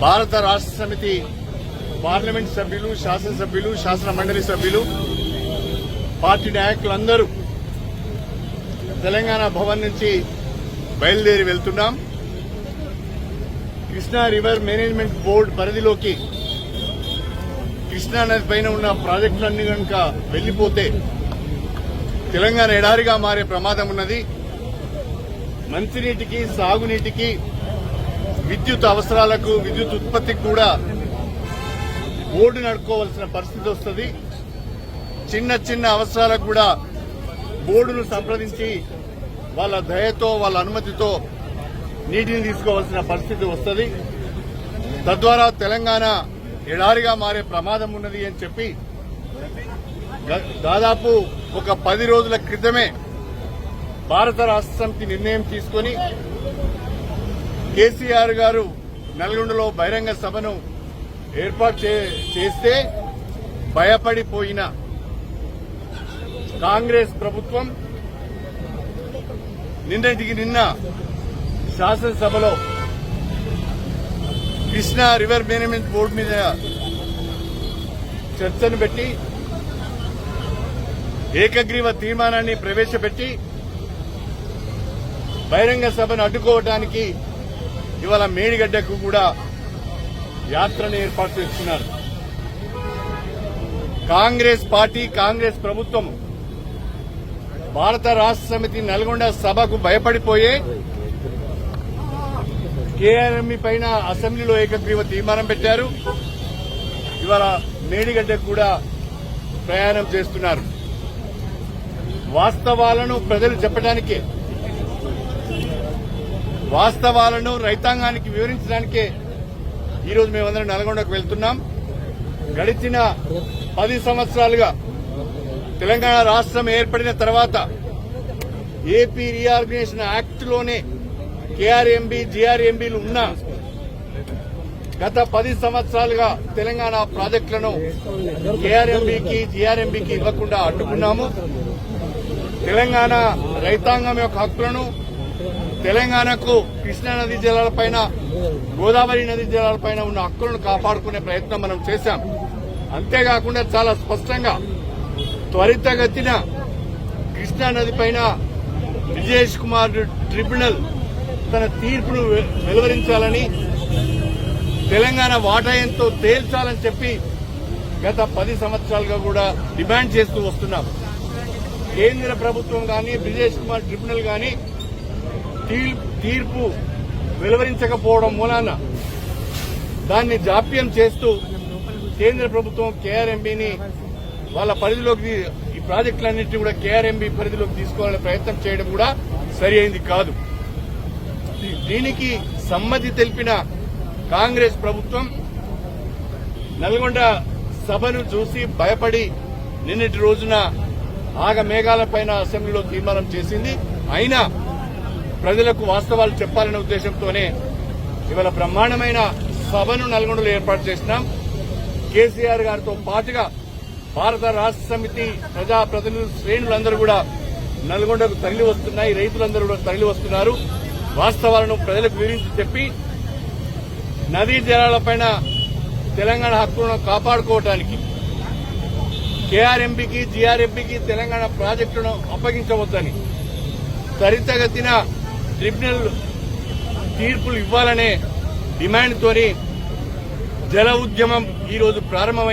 భారత రాష్ట్ర సమితి పార్లమెంట్ సభ్యులు శాసనసభ్యులు శాసన మండలి సభ్యులు పార్టీ నాయకులందరూ తెలంగాణ భవన్ నుంచి బయలుదేరి వెళ్తున్నాం. కృష్ణా రివర్ మేనేజ్మెంట్ బోర్డు పరిధిలోకి కృష్ణా నది పైన ఉన్న ప్రాజెక్టులన్నీ కనుక వెళ్ళిపోతే తెలంగాణ ఎడారిగా మారే ప్రమాదం ఉన్నది. మంచినీటికి సాగునీటికి విద్యుత్ అవసరాలకు విద్యుత్ ఉత్పత్తికి కూడా బోర్డు నడుకోవాల్సిన పరిస్థితి వస్తుంది. చిన్న చిన్న అవసరాలకు కూడా బోర్డును సంప్రదించి వాళ్ళ దయతో వాళ్ళ అనుమతితో నీటిని తీసుకోవాల్సిన పరిస్థితి వస్తుంది. తద్వారా తెలంగాణ ఎడారిగా మారే ప్రమాదం ఉన్నది అని చెప్పి దాదాపు ఒక పది రోజుల క్రితమే భారత రాష్ట్ర సమితి నిర్ణయం తీసుకొని కేసీఆర్ గారు నల్గొండలో బహిరంగ సభను ఏర్పాటు చే- చేస్తే భయపడిపోయిన కాంగ్రెస్ ప్రభుత్వం నిన్నటికి నిన్న శాసనసభలో కృష్ణా రివర్ మేనేజ్మెంట్ బోర్డు మీద చర్చను పెట్టి ఏకగ్రీవ తీర్మానాన్ని ప్రవేశపెట్టి బహిరంగ సభను అడ్డుకోవడానికి ఇవాళ మేడిగడ్డకు కూడా యాత్రను ఏర్పాటు చేస్తున్నారు. కాంగ్రెస్ పార్టీ కాంగ్రెస్ ప్రభుత్వం భారత రాష్ట్ర సమితి నల్గొండ సభకు భయపడిపోయే కేఆర్ఎంఈ పైన అసెంబ్లీలో ఏకగ్రీవ తీర్మానం పెట్టారు. ఇవాళ మేడిగడ్డకు కూడా ప్రయాణం చేస్తున్నారు. వాస్తవాలను ప్రజలు చెప్పడానికే వాస్తవాలను రైతాంగానికి వివరించడానికే ఈరోజు మేమందరం నల్గొండకు వెళ్తున్నాం. గడిచిన పది సంవత్సరాలుగా తెలంగాణ రాష్ట్రం ఏర్పడిన తర్వాత ఏపీ రీఆర్గనైజేషన్ యాక్ట్లోనే కేఆర్ఎంబి జిఆర్ఎంబీలు ఉన్నా గత పది సంవత్సరాలుగా తెలంగాణ ప్రాజెక్టులను కేఆర్ఎంబికి జిఆర్ఎంబికి ఇవ్వకుండా అడ్డుకున్నాము. తెలంగాణ రైతాంగం యొక్క హక్కులను తెలంగాణకు కృష్ణా నదీ జలాలపైన గోదావరి నది జలాలపైన ఉన్న హక్కులను కాపాడుకునే ప్రయత్నం మనం చేశాం. అంతేకాకుండా చాలా స్పష్టంగా త్వరితగతిన కృష్ణా నది పైన విజేష్ కుమార్ ట్రిబ్యునల్ తన తీర్పును వెలువరించాలని తెలంగాణ వాటాయంతో తేల్చాలని చెప్పి గత పది సంవత్సరాలుగా కూడా డిమాండ్ చేస్తూ వస్తున్నాం. కేంద్ర ప్రభుత్వం కానీ బ్రిజేష్ కుమార్ ట్రిబ్యునల్ కానీ తీర్పు వెలువరించకపోవడం మూలాన దాన్ని జాప్యం చేస్తూ కేంద్ర ప్రభుత్వం కేఆర్ఎంబీని వాళ్ళ పరిధిలోకి ఈ ప్రాజెక్టులన్నింటినీ కూడా కేఆర్ఎంబీ పరిధిలోకి తీసుకోవాలనే ప్రయత్నం చేయడం కూడా సరి అయింది కాదు. దీనికి సమ్మతి తెలిపిన కాంగ్రెస్ ప్రభుత్వం నల్గొండ సభను చూసి భయపడి నిన్నటి రోజున ఆగమేఘాలపైన అసెంబ్లీలో తీర్మానం చేసింది. అయినా ప్రజలకు వాస్తవాలు చెప్పాలనే ఉద్దేశంతోనే ఇవాళ బ్రహ్మాండమైన సభను నల్గొండలో ఏర్పాటు చేసినాం. కేసీఆర్ గారితో పాటుగా భారత రాష్ట్ర సమితి ప్రజాప్రతినిధులు శ్రేణులందరూ కూడా నల్గొండకు తరలి వస్తున్నాయి. రైతులందరూ కూడా తరలి వస్తున్నారు. వాస్తవాలను ప్రజలకు వివరించి చెప్పి నదీ జలాలపైన తెలంగాణ హక్కులను కాపాడుకోవటానికి కేఆర్ఎంపీకి జీఆర్ఎంపీకి తెలంగాణ ప్రాజెక్టును అప్పగించవద్దని త్వరితగతిన ట్రిబ్యునల్ తీర్పులు ఇవ్వాలనే డిమాండ్తోని జల ఉద్యమం ఈ రోజు ప్రారంభమైంది